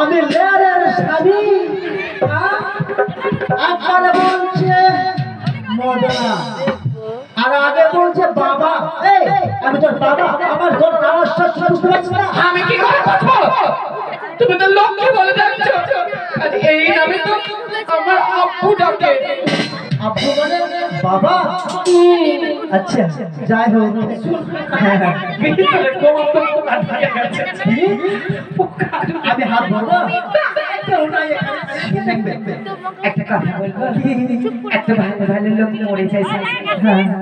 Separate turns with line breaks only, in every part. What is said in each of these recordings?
লেয়ারের স্বামী হ্যাঁ? একবারে বলছে মদনা। আর আগে বলছে বাবা। এই আমি তোর বাবা আমার তোর নামস্বর বুঝতে পারছি না?
আমি কি করে বুঝব? তুমি তো লোককে বলে যাচ্ছ এই নামে তো আমার আব্বু ডাকে।
আব্বু মানে বাবা? আচ্ছা যাই হোক।
ভিতরে কোমর তো আটকে গেছে।
আমি হাত ধরবো।
একটা কথা বলব? একটা ভালো ভালো লোক মরে যাইছে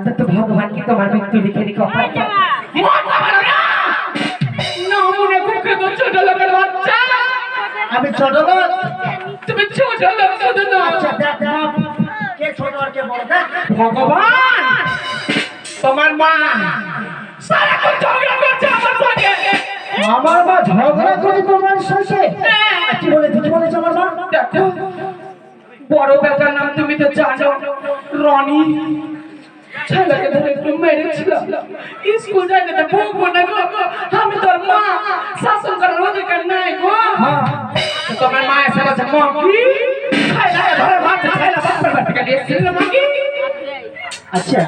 তা তো ভগবান কি তোমার মৃত্যু লিখে
না
আমি ছোট লোক।
তুমি ছোট লোক
আচ্ছা দেখ কে ছোট আর কে বড়? দেখ।
ভগবান! তোমার মা। সারাক্ষণ ঝগড়া করছে আমার সঙ্গে।
আমার মা ঝগড়া করে তোমার সাথে। কি বলে কি বলেছে আমার মা?
বড় বেটার নাম তুমি তো জানো রনি। ছেলেকে ধরে একটু মেরেছিলাম। স্কুল যাইতে তো ভোগবো না গো আমি তোর মা শাসন করার অধিকার নাই গো।
হ্যাঁ।
তোমার মা এসে বলছে মা কি? খাইলা ঘরে ভাত খাইলা বাপের এসেছিল মা কি
আচ্ছা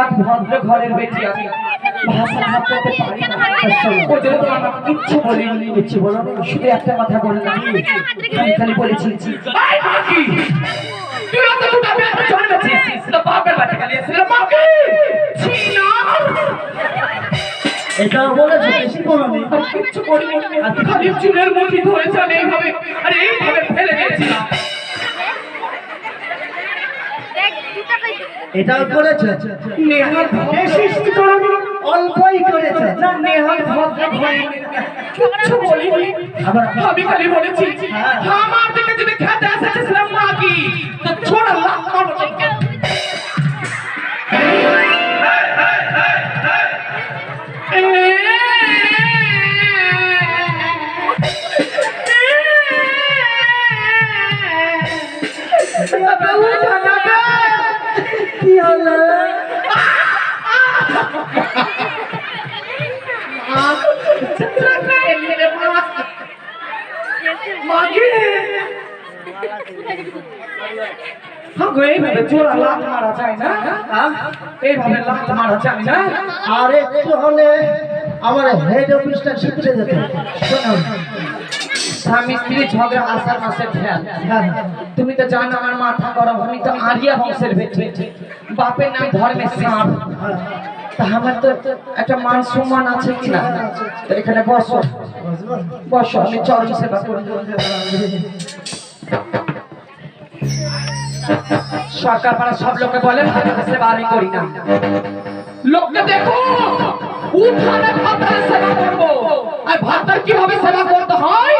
এক ভদ্র ঘরের বেটি আমি ভাষা ভাব পারি ওই জন্য তোমার কিচ্ছু বলিনি।
কিচ্ছু বলো
শুধু একটা কথা বললাম। আমি খালি বলেছি।
আই মা কি তুই তো দুটো বেটা জন্মেছিস তো বাপের বাড়ি থেকে এসেছিল মা ছিনা
এটা বলেছে বেশি বলনি।
খালি চুলের মুঠি ধরেছেন এইভাবে আরে এইভাবে ফেলে দিয়েছিলাম।
এটাও করেছে?
নেহার
বেশি করনি? অল্পই করেছে।
না নেহার ভদ্র কিচ্ছু বলিনি। আমি খালি বলেছি
হ্যাঁ।
আমার দিকে যদি খেতে এসেছিলাম মা কি? তো ছোড়া
হ্যাঁ? হলে আমার
স্বামী স্ত্রী
হ্যাঁ
তুমি তো জানো আমার মাথা গরম, আমি তো আরিয়া বংশের ভেতরে বাপের নাম ধর্মের সাপ। তা আমার তো একটা মান সম্মান আছে কি না এখানে বসো। বসো, আমি চরণ সেবা করব। সরকার পাড়া সব লোকে বলে সেবা আমি করি না।
লোককে দেখো উঠানে ভাতারে সেবা করব। আর ভাতার কীভাবে সেবা করতে হয়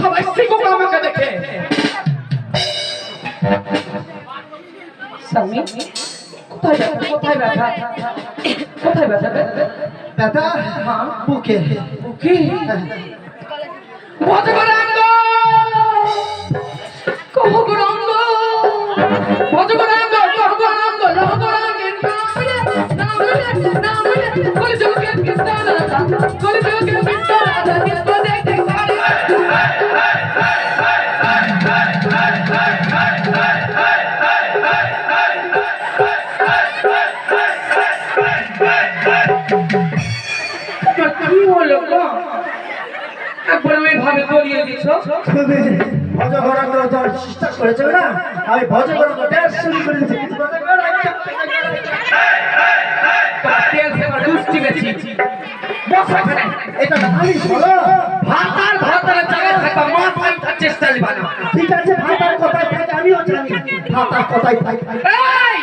সবাই শিখুক আমাকে দেখে।
স্বামী কোথায় ব্যথা? কোথায় ব্যথা? কোথায় ব্যথা?
দাদা বুকে।
কি ভাবে গলিয়ে দিছ
তুমি ভজ করার চেষ্টা করেছ না? আমি ভজ করার শুরু করে। দিয়েছি
দুষ্টি বেশি। বস এখানে
এটা নালিশ বলো
ভাতার ভাতার জায়গায় থাকবা মা পাই থার চেষ্টা নিবা না
ঠিক আছে ভাতার কথাই থাকে আমিও জানি। ভাতার কথাই থাকে
এই!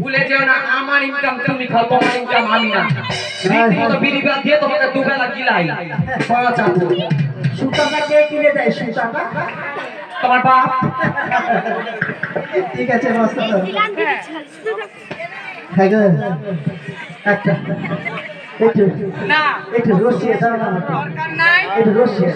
ভুলে যেও না আমার ইনকাম তুমি খাও তোমার ইনকাম আমি না। রীতিমতো বিড়ি বাদ দিয়ে তোমাকে দুবেলা গিলাই। পাঁচ আবু
সুতাটা কে কিনে দেয়? সুতাটা?
তোমার বাপ।
ঠিক আছে মস্ত হ্যাঁ একটা। একটু একটু রসিয়ে দাও না একটু রসিয়ে